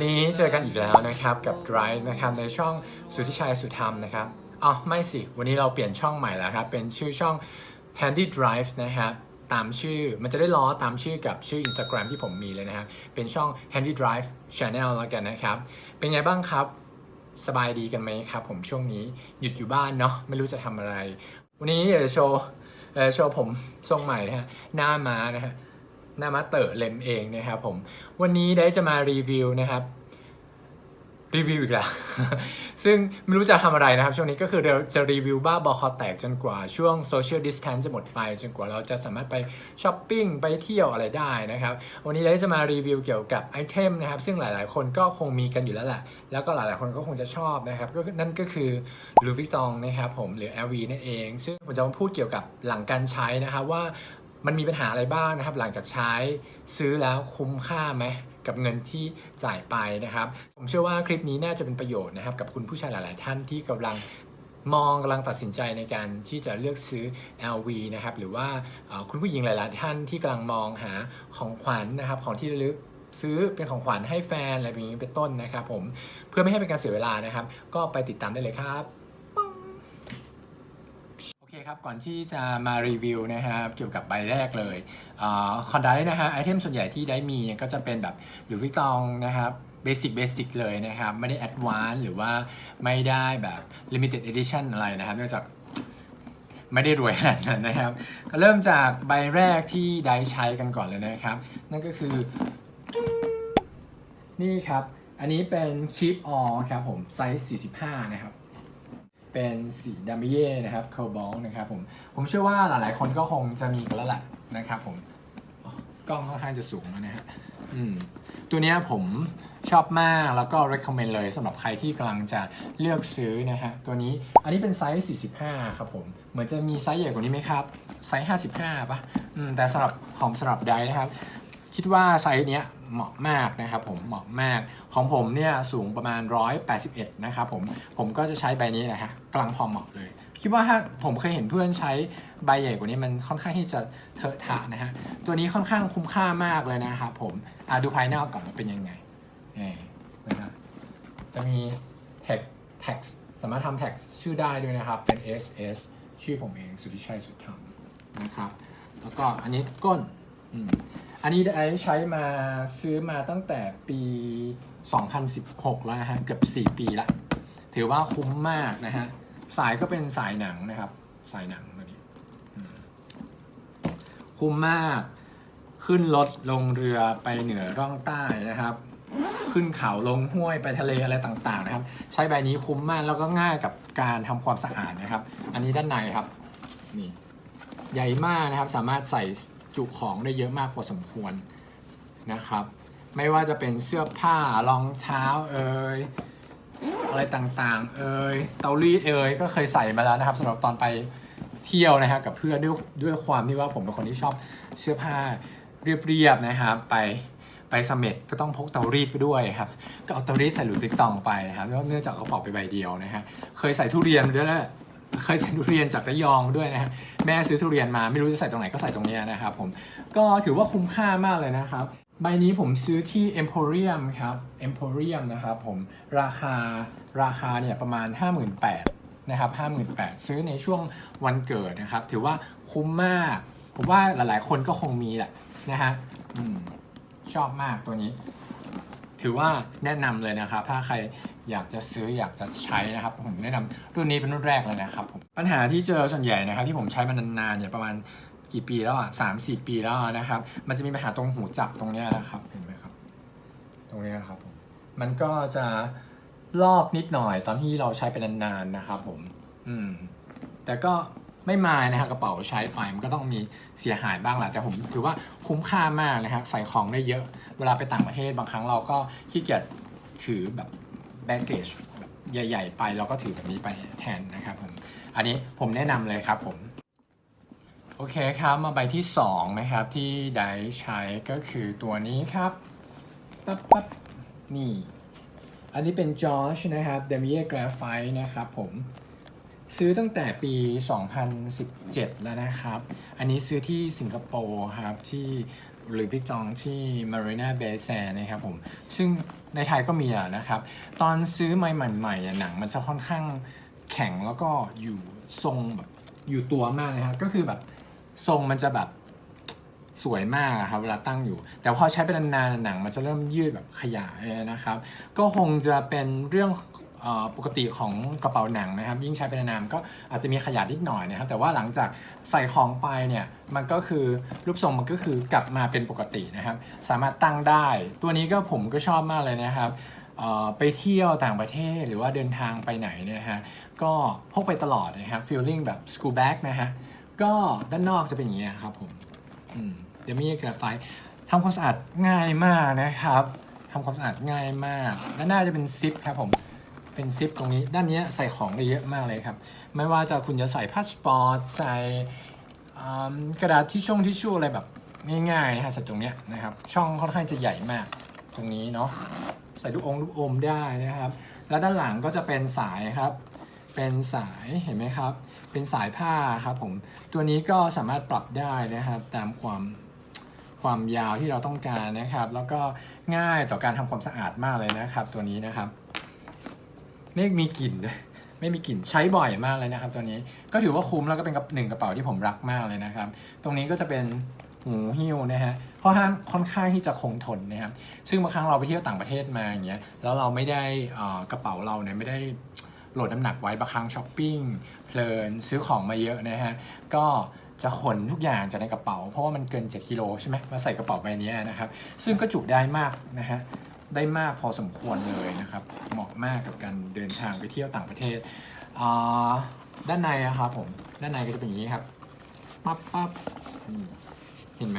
วันนี้เจอกันอีกแล้วนะครับกับ Drive นะครับในช่องสุทธิชัยสุธรรมนะครับอ๋อไม่สิ วันนี้เราเปลี่ยนช่องใหม่แล้วครับ เป็นชื่อช่อง Handy Drive นะครับตามชื่อมันจะได้ล้อตามชื่อกับชื่อ Instagram ที่ผมมีเลยนะครับ เป็นช่อง Handy Drive Channel แล้วกันนะครับ เป็นไงบ้างครับ สบายดีกันไหมครับ ผมช่วงนี้หยุดอยู่บ้านเนาะไม่รู้จะทำอะไร วันนี้เดี๋ยวจะโชว์โชว์ผมทรงใหม่นะฮะหน้าม้านะฮะ นาม้าเต๋อเล็มเองนะครับผม วันนี้ได้จะมารีวิวนะครับรีวิวอีกแล้ว ซึ่งไม่รู้จะทำอะไรนะครับ ช่วงนี้ก็คือเราจะรีวิวบ้าบอคอแตกจนกว่าช่วงโซเชียลดิส a n นจะหมดไป จนกว่าเราจะสามารถไปช้อปปิ้ง ไปเที่ยวอะไรได้นะครับ วันนี้เราจะมารีวิวเกี่ยวกับไอเทมนะครับ ซึ่งหลายๆ คนก็คงมีกันอยู่แล้วแหละ แล้วก็หลายๆ คนก็คงจะชอบนะครับ ก็นั่นก็คือ Louis Vuitton นะครับผมหรือ LV นั่นเอง ซึ่งผมจะมาพูดเกี่ยวกับหลังการใช้นะครับว่า มันมีปัญหาอะไรบ้างนะครับ หลังจากใช้ซื้อแล้วคุ้มค่าไหมกับเงินที่จ่ายไปนะครับ ผมเชื่อว่าคลิปนี้น่าจะเป็นประโยชน์นะครับ กับคุณผู้ชายหลาย ๆ ท่านที่กำลังมองกำลังตัดสินใจในการที่จะเลือกซื้อ LV นะครับ หรือว่าคุณผู้หญิงหลาย ๆ ท่านที่กำลังมองหาของขวัญนะครับ ของที่ระลึกซื้อเป็นของขวัญให้แฟนอะไรแบบนี้เป็นต้นนะครับ ผมเพื่อไม่ให้เป็นการเสียเวลานะครับ ก็ไปติดตามได้เลยครับ คครับ ก่อนที่จะมารีวิวนะครับเกี่ยวกับใบแรกเลยคอนไดนะฮะไอเทมส่วนใหญ่ที่ได้มีก็จะเป็นแบบหรือวิกตองนะครับเบสิกเบสิกเลยนะครับ ไม่ได้แอดวานซ์หรือว่าไม่ได้แบบ Limited Edition อะไรนะครับเนื่องจากไม่ได้รวยขนาดนั้นนะครับ ก็เริ่มจากใบแรกที่ได้ใช้กันก่อนเลยนะครับ นั่นก็คือ นี่ครับ อันนี้เป็น Keep All ครับผมไซส์ 45 นะครับ เป็นสีดามิเย่นะครับเคอร์บอลนะครับผมผมเชื่อว่าหลายๆ คนก็คงจะมีกันแล้วแหละนะครับผมกล้องค่อนข้างจะสูงนะฮะอืมตัวนี้ผมชอบมากแล้วก็ recommend เลยสำหรับใครที่กำลังจะเลือกซื้อนะฮะตัวนี้อันนี้เป็นไซส์ 45 ครับผม เหมือนจะมีไซส์ใหญ่กว่านี้ไหมครับ ไซส์ 55ป่ะแต่สำหรับของสำหรับไดนะครับ คิดว่าไซส์เนี้ยเหมาะมากนะครับผมเหมาะมากของผมเนี่ยสูงประมาณ 181 นะครับผมผมก็จะใช้ใบนี้นะฮะกลังพอเหมาะเลย คิดว่าถ้าผมเคยเห็นเพื่อนใช้ใบใหญ่กว่านี้มันค่อนข้างที่จะเถอะทะนะฮะตัวนี้ค่อนข้างคุ้มค่ามากเลยนะครับผมอะดูภายนอกก่อนว่าเป็นยังไงนี่นะจะมี text text สามารถทำ text ชื่อได้ด้วยนะครับเป็น SS ชื่อผมเองสุทธิชัยสุดธรรมนะครับ แล้วก็อันนี้ก้น อันนี้ไอใช้มาซื้อมาตั้งแต่ปี 2016 แล้วนะฮะ เกือบ 4 ปีละ ถือว่าคุ้มมากนะฮะ สายก็เป็นสายหนังนะครับ สายหนังตัวนี้ คุ้มมาก ขึ้นรถลงเรือไปเหนือร่องใต้นะครับ ขึ้นเขาลงห้วยไปทะเลอะไรต่างๆนะครับ ใช้ใบนี้คุ้มมากแล้วก็ง่ายกับการทำความสะอาดนะครับ อันนี้ด้านในครับ นี่ ใหญ่มากนะครับ สามารถใส่ จุของได้เยอะมากพอสมควรนะครับ ไม่ว่าจะเป็นเสื้อผ้ารองเท้าเอ่ยอะไรต่างๆ เอ่ยเตารีดเอ่ยก็เคยใส่มาแล้วนะครับสำหรับตอนไปเที่ยวนะฮะกับเพื่อนด้วยด้วยความที่ว่าผมเป็นคนที่ชอบเสื้อผ้าเรียบๆนะครับไปไปเสม็ดก็ต้องพกเตารีดไปด้วยครับก็เอาเตารีดใส่หลุดติ๊กตองไปนะครับเนื่องจากกระเป๋าไปใบเดียวนะฮะเคยใส่ทุเรียนด้วยแหละ เคยใส่ทุเรียนจากระยองด้วยนะฮะแม่ซื้อทุเรียนมาไม่รู้จะใส่ตรงไหนก็ใส่ตรงนี้นะครับผมก็ถือว่าคุ้มค่ามากเลยนะครับ ใบนี้ผมซื้อที่ Emporium ครับ Emporium นะครับผมราคาราคาเนี่ยประมาณ 58,000นะครับ58,000 ซื้อในช่วงวันเกิดนะครับ ถือว่าคุ้มมาก ผมว่าหลายๆ คนก็คงมีแหละนะฮะชอบมากตัวนี้ ถือว่าแนะนำเลยนะครับ ถ้าใครอยากจะซื้ออยากจะใช้นะครับ ผมแนะนำรุ่นนี้เป็นรุ่นแรกเลยนะครับผมปัญหาที่เจอส่วนใหญ่นะครับที่ผมใช้มานานๆเนี่ยประมาณกี่ปีแล้วอะสามสี่ปีแล้วนะครับ มันจะมีปัญหาตรงหูจับตรงเนี้ยนะครับเห็นไหมครับ ตรงนี้ยครับผมมันก็จะลอกนิดหน่อยตอนที่เราใช้ไปนานๆนะครับ ผม อืม แต่ก็ไม่มายนะครับกระเป๋าใช้ไปมันก็ต้องมีเสียหายบ้างแหละแต่ผมถือว่าคุ้มค่ามากนะครับใส่ของได้เยอะ เวลาไปต่างประเทศบางครั้งเราก็ขี้เกียจถือแบบ แบ g เกจแบบใหญ่ ๆ ไปเราก็ถือแบบนี้ไปแทนนะครับผมอันนี้ผมแนะนำเลยครับผมโอเคครับ มาใบที่2นะครับที่ได้ใช้ก็คือตัวนี้ครับปั๊บปั๊บนี่ อันนี้เป็นจอร์จนะครับเดมิเอ g กราไฟนะครับผมซื้อตั้งแต่ปี 2017 แล้วนะครับ อันนี้ซื้อที่สิงคโปร์ครับที่หรือพิกจองที่ Marina Bay Sands นะครับผม ซึ่ง ในไทยก็มีอะนะครับ ตอนซื้อใหม่ๆอะหนังมันจะค่อนข้างแข็งแล้วก็อยู่ทรงแบบอยู่ตัวมากนะครับก็คือแบบทรงมันจะแบบสวยมากครับเวลาตั้งอยู่ แต่พอใช้ไปนานๆหนังมันจะเริ่มยืดแบบขยายนะครับ ก็คงจะเป็นเรื่อง ปกติของกระเป๋าหนังนะครับ ยิ่งใช้ไปนานๆก็อาจจะมีขยายนิดหน่อยนะครับ แต่ว่าหลังจากใส่ของไปเนี่ยมันก็คือรูปทรงมันก็คือกลับมาเป็นปกตินะครับ สามารถตั้งได้ ตัวนี้ก็ผมก็ชอบมากเลยนะครับไปเที่ยวต่างประเทศหรือว่าเดินทางไปไหนเนี่ยฮะก็พกไปตลอดนะครับ feeling แบบ school bag นะฮะก็ด้านนอกจะเป็นอย่างนี้ยครับผมอืมเดี๋ยวมีกระไฟทำความสะอาดง่ายมากนะครับทำความสะอาดง่ายมาก ด้านหน้าจะเป็นซิปครับผม เป็นซิปตรงนี้ ด้านนี้ใส่ของได้เยอะมากเลยครับ ไม่ว่าจะคุณจะใส่พาสปอร์ต ใส่กระดาษที่ช่องที่ชู่อะไรแบบง่ายๆนะฮะใส่ตรงนี้นะครับ ช่องค่อนข้างจะใหญ่มากตรงนี้เนาะ ใส่ลูกองลูกอมได้นะครับ แล้วด้านหลังก็จะเป็นสายครับ เป็นสายเห็นไหมครับ เป็นสายผ้าครับผม ตัวนี้ก็สามารถปรับได้นะครับตามความความยาวที่เราต้องการนะครับ แล้วก็ง่ายต่อการทำความสะอาดมากเลยนะครับ ตัวนี้นะครับ ไม่มีกลิ่นด้วยไม่มีกลิ่นใช้บ่อยมากเลยนะครับตัวนี้ก็ถือว่าคุ้มแล้วก็เป็นกับหนึ่งกระเป๋าที่ผมรักมากเลยนะครับ ตรงนี้ก็จะเป็นหูหิ้วนะฮะเพราะห้างค่อนข้างที่จะคงทนนะครับซึ่งบางครั้งเราไปเที่ยวต่างประเทศมาอย่างเงี้ยแล้วเราไม่ได้อ่อกระเป๋าเราเนี่ยไม่ได้โหลดน้ำหนักไว้บางครั้งช้อปปิ้งเพลินซื้อของมาเยอะนะฮะก็จะขนทุกอย่างจากในกระเป๋า เพราะว่ามันเกิน 7กิโลใช่ไหมมาใส่กระเป๋าใบนี้นะครับ ซึ่งก็จุได้มากนะฮะ ได้มากพอสมควรเลยนะครับ เหมาะมากกับการเดินทางไปเที่ยวต่างประเทศอ่าด้านในอะครับผมด้านในก็จะเป็นอย่างนี้ครับปั๊บปั๊บเห็นไหม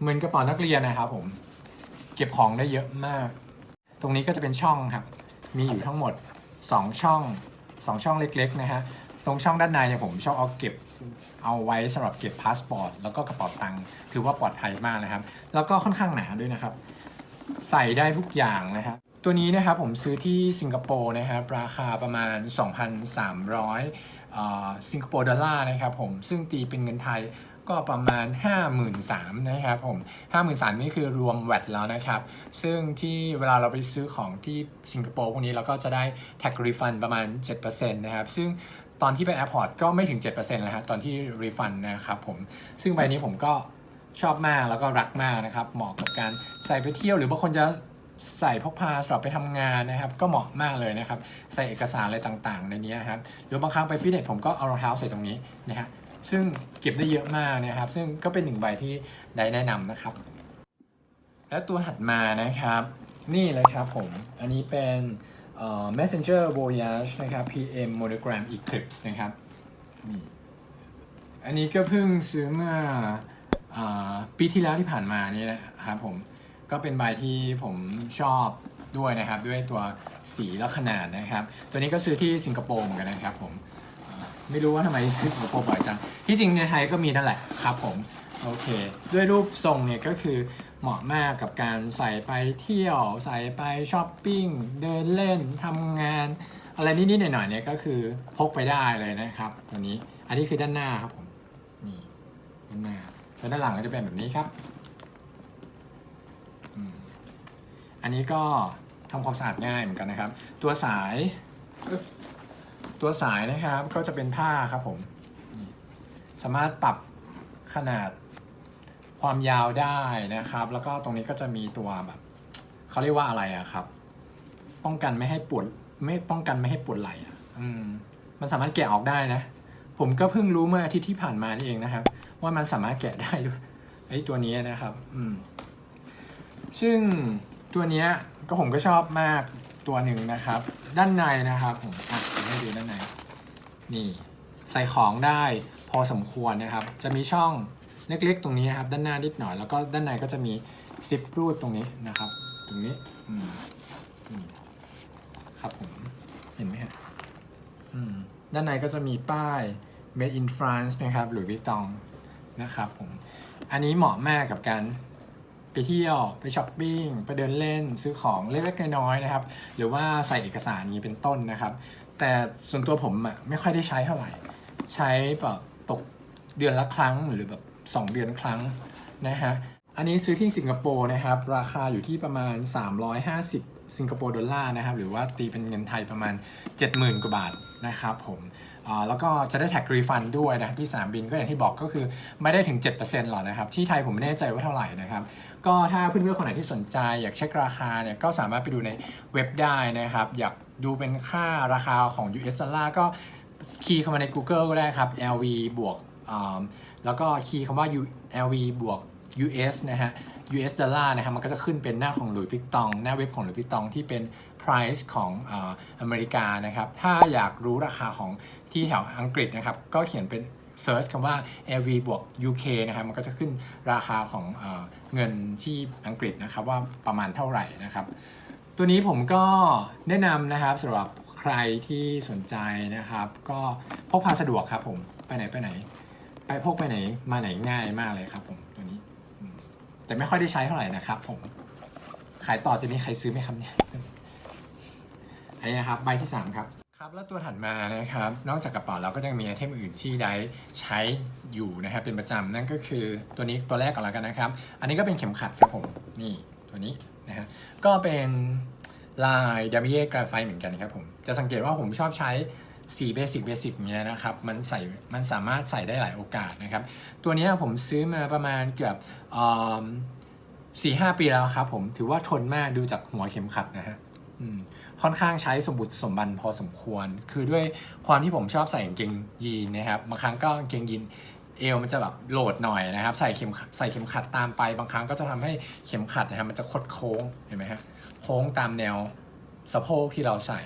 เหมือนกระเป๋านักเรียนนะครับผมเก็บของได้เยอะมาก ตรงนี้ก็จะเป็นช่องครับ มีอยู่ทั้งหมด 2 ช่อง 2 ช่องเล็กๆนะฮะตรงช่องด้านในเนี่ยผมชอบเอาเก็บ เอาไว้สำหรับเก็บพาสปอร์ตแล้วก็กระเป๋าตังค์ถือว่าปลอดภัยมากนะครับ แล้วก็ค่อนข้างหนาด้วยนะครับ ใส่ได้ทุกอย่างนะครับ ตัวนี้นะครับผมซื้อที่สิงคโปร์นะครับ ราคาประมาณ 2,300เอ่อสิงคโปร์ดอลลาร์นะครับผมซึ่งตีเป็นเงินไทยก็ประมาณ 53,000นะครับผม 53,000นี่คือรวมแวตแล้วนะครับ ซึ่งที่เวลาเราไปซื้อของที่สิงคโปร์พวกนี้เราก็จะได้ tax refund ประมาณ 7%นะครับ ซึ่ง ตอนที่ไปแอร์พอร์ตก็ไม่ถึง7%แล้วฮะตอนที่ refund นะครับผมซึ่งใบนี้ผมก็ชอบมากแล้วก็รักมากนะครับ เหมาะกับการใส่ไปเที่ยวหรือบางคนจะใส่พกพาสำหรับไปทำงานนะครับ ก็เหมาะมากเลยนะครับ ใส่เอกสารอะไรต่างๆ ในนี้ครับหรือบางครั้งไปฟิตเนสผมก็เอารองเท้าใส่ตรงนี้นะฮะซึ่งเก็บได้เยอะมากนะครับ ซึ่งก็เป็นหนึ่งใบที่ได้แนะนำนะครับ และตัวถัดมานะครับ นี่เลยครับผมอันนี้เป็น messenger voyage นะครับ PM monogram eclipse นะครับนี่อันนี้ก็เพิ่งซื้อเมื่ออ่าปีที่แล้วที่ผ่านมานี่นะครับผมก็เป็นใบที่ผมชอบด้วยนะครับ ด้วยตัวสีและขนาดนะครับ ตัวนี้ก็ซื้อที่สิงคโปร์เหมือนกันนะครับผมไม่รู้ว่าทำไมซื้อสิงคโปร์บ่อยจังที่จริงในไทยก็มีนั่นแหละครับผมโอเค ด้วยรูปทรงเนี่ยก็คือ เหมาะมากกับการใส่ไปเที่ยว ใส่ไปช้อปปิ้ง เดินเล่นทำงาน อะไรนิดๆหน่อยๆเนี่ยก็คือพกไปได้เลยนะครับ ตัวนี้อันนี้คือด้านหน้าครับผมนี่ด้านหน้าแล้วด้านหลังก็จะเป็นแบบนี้ครับอันนี้ก็ทำความสะอาดง่ายเหมือนกันนะครับ ตัวสาย ตัวสายนะครับก็จะเป็นผ้าครับผม สามารถปรับขนาด ความยาวได้นะครับ แล้วก็ตรงนี้ก็จะมีตัวแบบเขาเรียกว่าอะไรอะครับ ป้องกันไม่ให้ปวดไม่ป้องกันไม่ให้ปวดไหล่อะอืมมันสามารถแกะออกได้นะ ผมก็เพิ่งรู้เมื่ออาทิตย์ที่ผ่านมานี่เองนะครับ ว่ามันสามารถแกะได้ด้วยไอ้ตัวนี้นะครับ อืม ซึ่งตัวนี้ก็ผมก็ชอบมากตัวหนึ่งนะครับ ด้านในนะครับ ผมอะผมให้ดูด้านในนี่ ใส่ของได้พอสมควรนะครับ จะมีช่อง เล็กๆ ตรงนี้นะครับ ด้านหน้านิดหน่อย แล้วก็ด้านในก็จะมีซิปรูดตรงนี้นะครับ ตรงนี้อืมครับผมเห็นไหมครับอืมด้านในก็จะมีป้าย Made in France นะครับหรือวิตองนะครับผม อันนี้เหมาะมากกับการไปเที่ยว ไปช้อปปิ้ง ไปเดินเล่นซื้อของเล็กๆน้อยๆนะครับ หรือว่าใส่เอกสารนี้เป็นต้นนะครับ แต่ส่วนตัวผมอะไม่ค่อยได้ใช้เท่าไหร่ ใช้แบบตกเดือนละครั้งหรือแบบ 2 เดือนครั้งนะฮะ อันนี้ซื้อที่สิงคโปร์นะครับ ราคาอยู่ที่ประมาณ 350 สิงคโปร์ดอลลาร์นะครับ หรือว่าตีเป็นเงินไทยประมาณ 70,000 กว่าบาทนะครับผมแล้วก็จะได้แท็กรีฟันด้วยนะครับที่สนามบินก็อย่างที่บอกก็คือไม่ได้ถึง 7%หรอกนะครับ ที่ไทยผมไม่แน่ใจว่าเท่าไหร่นะครับ ก็ถ้าเพื่อนๆคนไหนที่สนใจ อยากเช็คราคาเนี่ยก็สามารถไปดูในเว็บได้นะครับ อยากดูเป็นค่าราคาของ US ดอลลาร์ก็คีย์เข้ามาใน Google ก็ได้ครับ LV บวกอ่า แล้วก็คีย์คำว่า U LV บวก US นะฮะ US ดอลลาร์นะครับมันก็จะขึ้นเป็นหน้าของหลุยส์วิกตอง หน้าเว็บของหลุยส์วิกตองที่เป็น price ของออเมริกานะครับ ถ้าอยากรู้ราคาของที่แถวอังกฤษนะครับ ก็เขียนเป็น search คำว่า LV บวก UK นะครับ มันก็จะขึ้นราคาของเอเงินที่อังกฤษนะครับว่าประมาณเท่าไหร่นะครับ ตัวนี้ผมก็แนะนำนะครับสำหรับใครที่สนใจนะครับ ก็พกพาสะดวกครับผม ไปไหนไปไหน ไปพกไปไหนมาไหนง่ายมากเลยครับผมตัวนี้ แต่ไม่ค่อยได้ใช้เท่าไหร่นะครับผม ขายต่อจะมีใครซื้อไหมครับเนี่ยอันนี้นะครับใบที่3ครับครับแล้วตัวถัดมานะครับนอกจากกระเป๋าเราก็ยังมีไอเทมอื่นที่ได้ใช้อยู่นะครับเป็นประจำนั่นก็คือตัวนี้ตัวแรกก่อนแล้วกันนะครับ อันนี้ก็เป็นเข็มขัดครับผมนี่ตัวนี้นะฮะก็เป็นลายดามิเย่กราไฟเหมือนกันครับผมจะสังเกตว่าผมชอบใช้ สีเบสิกเบสิกเนี้ยนะครับมันใส่มันสามารถใส่ได้หลายโอกาสนะครับ ตัวนี้ผมซื้อมาประมาณเกือบสี่ห้าปีแล้วครับผมถือว่าทนมากดูจากหัวเข็มขัดนะฮะค่อนข้างใช้สมบุติสมบันพอสมควร คือด้วยความที่ผมชอบใส่กางเกงยีนนะครับบางครั้งก็กางเกงยีนเอวมันจะแบบโหลดหน่อยนะครับ ใส่เข็มใส่เข็มขัดตามไปบางครั้งก็จะทำให้เข็มขัดนะครับมันจะคดโค้งเห็นไหมฮะโค้งตามแนวสะโพกที่เราใส่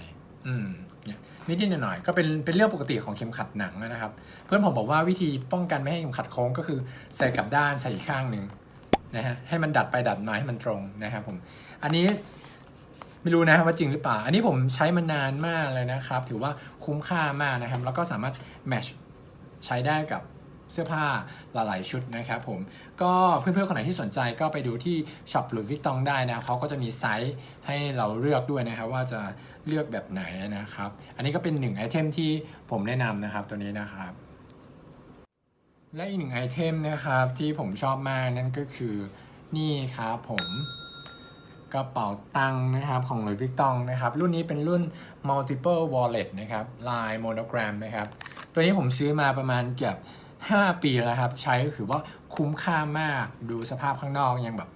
อืมเนี่ย นิดๆหน่อยๆก็เป็นเป็นเรื่องปกติของเข็มขัดหนังนะครับ เพื่อนผมบอกว่าวิธีป้องกันไม่ให้เข็มขัดโค้งก็คือใส่กลับด้านใส่ข้างหนึ่งนะฮะให้มันดัดไปดัดมาให้มันตรงนะครับผมอันนี้ไม่รู้นะว่าจริงหรือเปล่า อันนี้ผมใช้มานานมากเลยนะครับ ถือว่าคุ้มค่ามากนะครับ แล้วก็สามารถแมชใช้ได้กับ เสื้อผ้าหลายๆชุดนะครับผมก็เพื่อนๆคนไหนที่สนใจก็ไปดูที่ช็อปหลุยส์วิกตองได้นะเขาก็จะมีไซส์ให้เราเลือกด้วยนะครับว่าจะเลือกแบบไหนนะครับ อันนี้ก็เป็นหนึ่งไอเทมที่ผมแนะนำนะครับตัวนี้นะครับและอีกหนึ่งไอเทมนะครับที่ผมชอบมากนั่นก็คือนี่ครับผมกระเป๋าตังค์นะครับของ Louis Vuitton นะครับ รุ่นนี้เป็นรุ่น multiple wallet นะครับลาย monogram นะครับ ตัวนี้ผมซื้อมาประมาณเกือบ 5 ปีแล้วครับ ใช้ถือว่าคุ้มค่ามากดูสภาพข้างนอกยังแบบ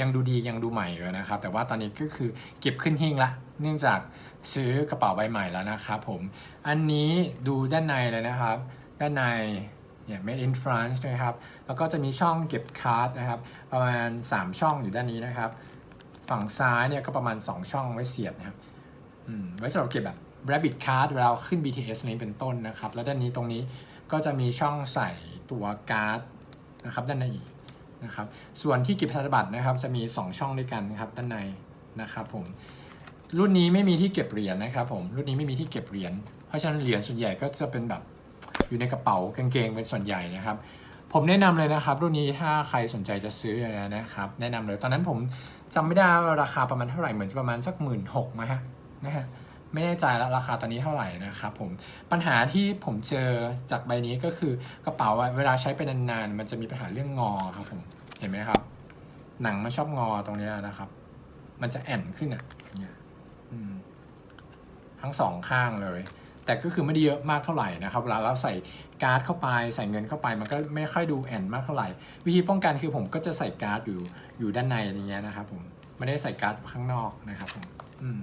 ยังดูดียังดูใหม่อยู่นะครับ แต่ว่าตอนนี้ก็คือเก็บขึ้นหิ้งละ เนื่องจากซื้อกระเป๋าใบใหม่แล้วนะครับผม อันนี้ดูด้านในเลยนะครับ ด้านในเนี่ย made in France นะครับ แล้วก็จะมีช่องเก็บการ์ดนะครับ ประมาณ 3 ช่องอยู่ด้านนี้นะครับ ฝั่งซ้ายเนี่ยก็ประมาณ 2 ช่องไว้เสียบนะครับไว้สำหรับเก็บแบบ rabbit card เวลาขึ้น BTS นี้เป็นต้นนะครับ แล้วด้านนี้ตรงนี้ ก็จะมีช่องใส่ตัวการ์ดนะครับด้านในอีกนะครับส่วนที่เก็บธนบัตรนะครับจะมี 2 ช่องด้วยกันนะครับด้านในนะครับผมรุ่นนี้ไม่มีที่เก็บเหรียญนะครับผมรุ่นนี้ไม่มีที่เก็บเหรียญเพราะฉะนั้นเหรียญส่วนใหญ่ก็จะเป็นแบบอยู่ในกระเป๋ากางเกงเป็นส่วนใหญ่นะครับ ผมแนะนำเลยนะครับ รุ่นนี้ถ้าใครสนใจจะซื้อนะครับ แนะนำเลยตอนนั้นผมจำไม่ได้ราคาประมาณเท่าไหร่เหมือนจะประมาณสักหมื่นหกนะฮะนะฮะ ไม่แน่ใจแล้วราคาตอนนี้เท่าไหร่นะครับผมปัญหาที่ผมเจอจากใบนี้ก็คือกระเป๋าเวลาใช้ไปนานๆ มันจะมีปัญหาเรื่องงอครับผมเห็นไหมครับ หนังมันชอบงอตรงนี้นะครับ มันจะแอนขึ้นอะเนี่ยทั้งสองข้างเลย แต่ก็คือไม่ได้เยอะมากเท่าไหร่นะครับเวลาเราใส่การ์ดเข้าไปใส่เงินเข้าไปมันก็ไม่ค่อยดูแอนมากเท่าไหร่ วิธีป้องกันคือผมก็จะใส่การ์ดอยู่อยู่ด้านในอย่างเงี้ยนะครับผมไม่ได้ใส่การ์ดข้างนอกนะครับผมอืม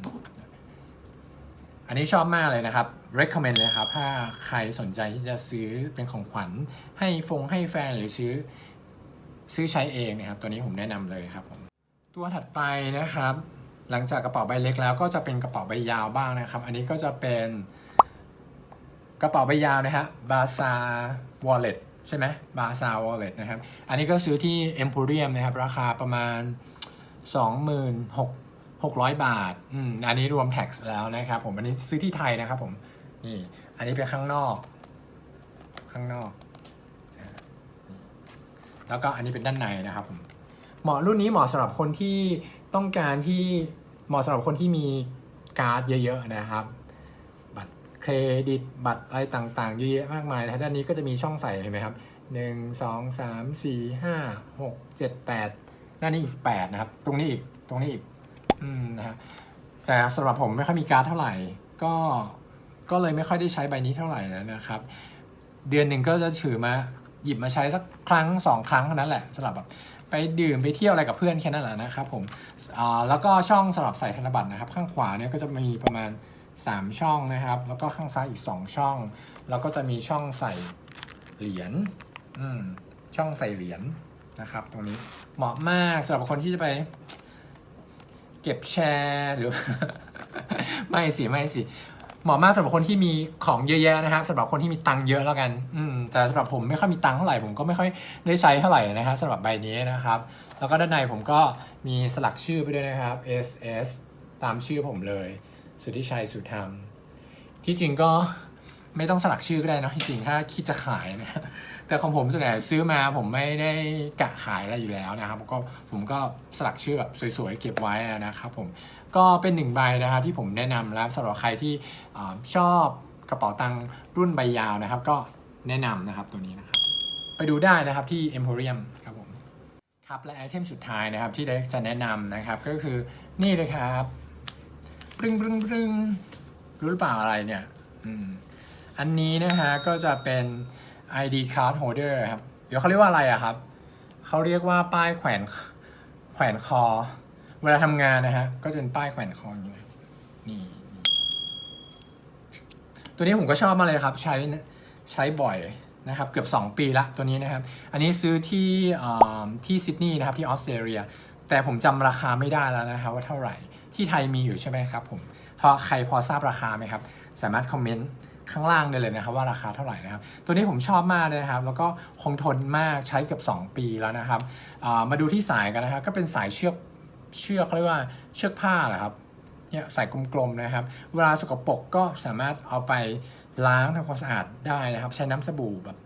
อันนี้ชอบมากเลยนะครับ recommend เลยครับ ถ้าใครสนใจที่จะซื้อเป็นของขวัญ ให้ฟงให้แฟนหรือซื้อซื้อใช้เองนะครับ ตัวนี้ผมแนะนำเลยครับผมตัวถัดไปนะครับ หลังจากกระเป๋าใบเล็กแล้วก็จะเป็นกระเป๋าใบยาวบ้างนะครับ อันนี้ก็จะเป็นกระเป๋าใบยาวนะฮะบาซาวอลเล็ตใช่ไหมบาซาวอลเล็ตนะครับ อันนี้ก็ซื้อที่ Emporium นะครับ ราคาประมาณ 26,000 600 บาทอืมอันนี้รวมแท็กแล้วนะครับ ผมอันนี้ซื้อที่ไทยนะครับผมนี่อันนี้เป็นข้างนอก ข้างนอก แล้วก็อันนี้เป็นด้านในนะครับผมเหมาะรุ่นนี้เหมาะสำหรับคนที่ต้องการที่เหมาะสำหรับคนที่มีการ์ดเยอะ ๆ นะครับ บัตรเครดิตบัตรอะไรต่างๆเยอะแยะมากมายนะฮะด้านนี้ก็จะมีช่องใส่เห็นไหมครับหนึ่งสองสามสี่ห้าหกเจ็ดแปดด้านนี้อีกแปดนะครับ ตรงนี้อีกตรงนี้อีก อืมนะฮะแต่สำหรับผมไม่ค่อยมีการ์ดเท่าไหร่ ก็ก็เลยไม่ค่อยได้ใช้ใบนี้เท่าไหร่นะครับ เดือนหนึ่งก็จะถือมาหยิบมาใช้สักครั้งสองครั้งเท่านั้นแหละสำหรับแบบไปดื่มไปเที่ยวอะไรกับเพื่อนแค่นั้นแหละนะครับผมอ่าแล้วก็ช่องสำหรับใส่ธนบัตรนะครับ ข้างขวาเนี่ยก็จะมีประมาณ 3 ช่องนะครับ แล้วก็ข้างซ้ายอีก 2 ช่อง แล้วก็จะมีช่องใส่เหรียญอืมช่องใส่เหรียญนะครับ ตรงนี้เหมาะมากสำหรับคนที่จะไป เก็บแชร์หรือ ไม่สิไม่สิเหมาะมากสำหรับคนที่มีของเยอะแยะนะครับสำหรับคนที่มีตังค์เยอะแล้วกัน อืมแต่สำหรับผมไม่ค่อยมีตังค์เท่าไหร่ผมก็ไม่ค่อยได้ใช้เท่าไหร่นะครับสำหรับใบนี้นะครับ แล้วก็ด้านในผมก็มีสลักชื่อไปด้วยนะครับ SS ตามชื่อผมเลย สุทธิชัยสุธรรม ที่จริงก็ไม่ต้องสลักชื่อก็ได้นะที่จริงถ้าคิดจะขายนะ แต่ของผมส่วนใหญ่ซื้อมาผมไม่ได้กะขายอะไรอยู่แล้วนะครับก็ผมก็สลักชื่อแบบสวยๆเก็บไว้นะครับผมก็เป็นหนึ่งใบนะครับที่ผมแนะนำแล้วสำหรับใครที่อชอบกระเป๋าตังค์รุ่นใบยาวนะครับ ก็แนะนำนะครับตัวนี้นะครับ ไปดูได้นะครับที่ Emporium ครับผมครับและไอเทมสุดท้ายนะครับที่ได้จะแนะนำนะครับก็คือนี่เลยครับปรึงปรึงปรึงรู้หรือเปล่าอะไรเนี่ยอืมอันนี้นะฮะก็จะเป็น ID card holder ครับ เดี๋ยวเขาเรียกว่าอะไรอะครับ เขาเรียกว่าป้ายแขวนแขวนคอ เวลาทำงานนะฮะ ก็จะเป็นป้ายแขวนคออย่างนี้นี่นี่ ตัวนี้ผมก็ชอบมากเลยครับ ใช้ใช้บ่อยนะครับ เกือบ 2 ปีละตัวนี้นะครับ อันนี้ซื้อที่ที่ซิดนีย์นะครับที่ออสเตรเลีย แต่ผมจำราคาไม่ได้แล้วนะครับว่าเท่าไหร่ ที่ไทยมีอยู่ใช่ไหมครับผมพอใครพอทราบราคาไหมครับ สามารถคอมเมนต์ ข้างล่างได้เลยนะครับว่าราคาเท่าไหร่นะครับ ตัวนี้ผมชอบมากเลยนะครับ แล้วก็คงทนมากใช้เกือบ2 ปีแล้วนะครับมาดูที่สายกันนะครับ ก็เป็นสายเชือกเชือกเขาเรียกว่าเชือกผ้าเหรอครับเนี่ยสายกลมๆนะครับ เวลาสกปรกก็สามารถเอาไปล้างทำความสะอาดได้นะครับ ใช้น้ำสบู่แบบ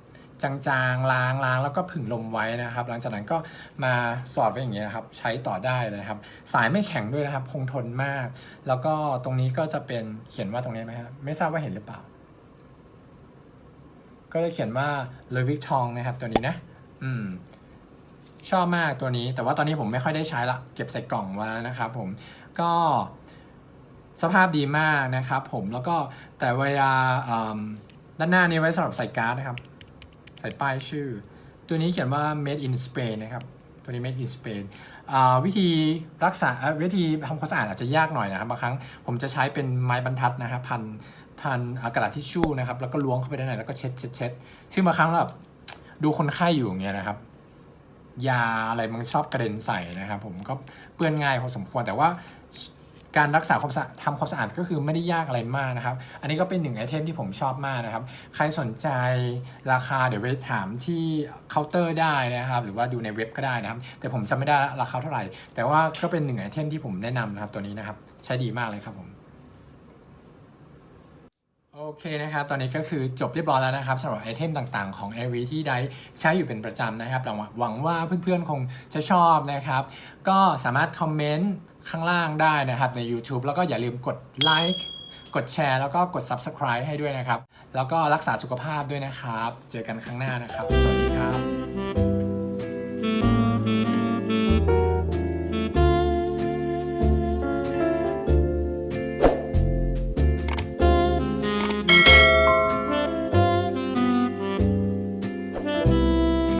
จางๆล้างล้างแล้วก็ผึ่งลมไว้นะครับ หลังจากนั้นก็มาสอดไว้อย่างเงี้ยครับใช้ต่อได้เลยครับ สายไม่แข็งด้วยนะครับ คงทนมาก แล้วก็ตรงนี้ก็จะเป็นเขียนว่าตรงนี้ไหมครับไม่ทราบว่าเห็นหรือเปล่า ก็จะเขียนว่าเลวิกทองนะครับตัวนี้นะ อืม ชอบมากตัวนี้ แต่ว่าตอนนี้ผมไม่ค่อยได้ใช้ละ เก็บใส่กล่องไว้นะครับผม ก็สภาพดีมากนะครับผม แล้วก็แต่เวลาด้านหน้านี้ไว้สำหรับใส่การ์ดนะครับ ใส่ป้ายชื่อ ตัวนี้เขียนว่า made in Spain นะครับ ตัวนี้ made in Spain อ่าวิธีรักษาวิธีทำความสะอาดอาจจะยากหน่อยนะครับบางครั้งผมจะใช้เป็นไม้บรรทัดนะครับพัน พันอ่ากระดาษทิชชู่นะครับ แล้วก็ล้วงเข้าไปด้านในแล้วก็เช็ดเช็ดเช็ดซึ่งบางครั้งเราแบบดูคนไข้อยู่อย่างเงี้ยนะครับ ยาอะไรมันชอบกระเด็นใส่นะครับ ผมก็เปื้อนง่ายพอสมควรแต่ว่าการรักษาความสะอาดทำความสะอาดก็คือไม่ได้ยากอะไรมากนะครับ อันนี้ก็เป็นหนึ่งไอเทมที่ผมชอบมากนะครับ ใครสนใจราคาเดี๋ยวไปถามที่เคาน์เตอร์ได้นะครับ หรือว่าดูในเว็บก็ได้นะครับ แต่ผมจำไม่ได้ราคาเท่าไหร่ แต่ว่าก็เป็นหนึ่งไอเทมที่ผมแนะนำนะครับตัวนี้นะครับ ใช้ดีมากเลยครับผม โอเคนะครับ ตอนนี้ก็คือจบเรียบร้อยแล้วนะครับสำหรับไอเทมต่างๆของ a v ที่ได้ใช้อยู่เป็นประจำนะครับหวังว่าหวังว่าเพื่อนๆคงจะชอบนะครับ ก็สามารถคอมเมนต์ข้างล่างได้นะครับใน YouTube แล้วก็อย่าลืมกดไลค์กดแชร์แล้วก็กด Subscribe ให้ด้วยนะครับ แล้วก็รักษาสุขภาพด้วยนะครับ เจอกันครั้งหน้านะครับ สวัสดีครับ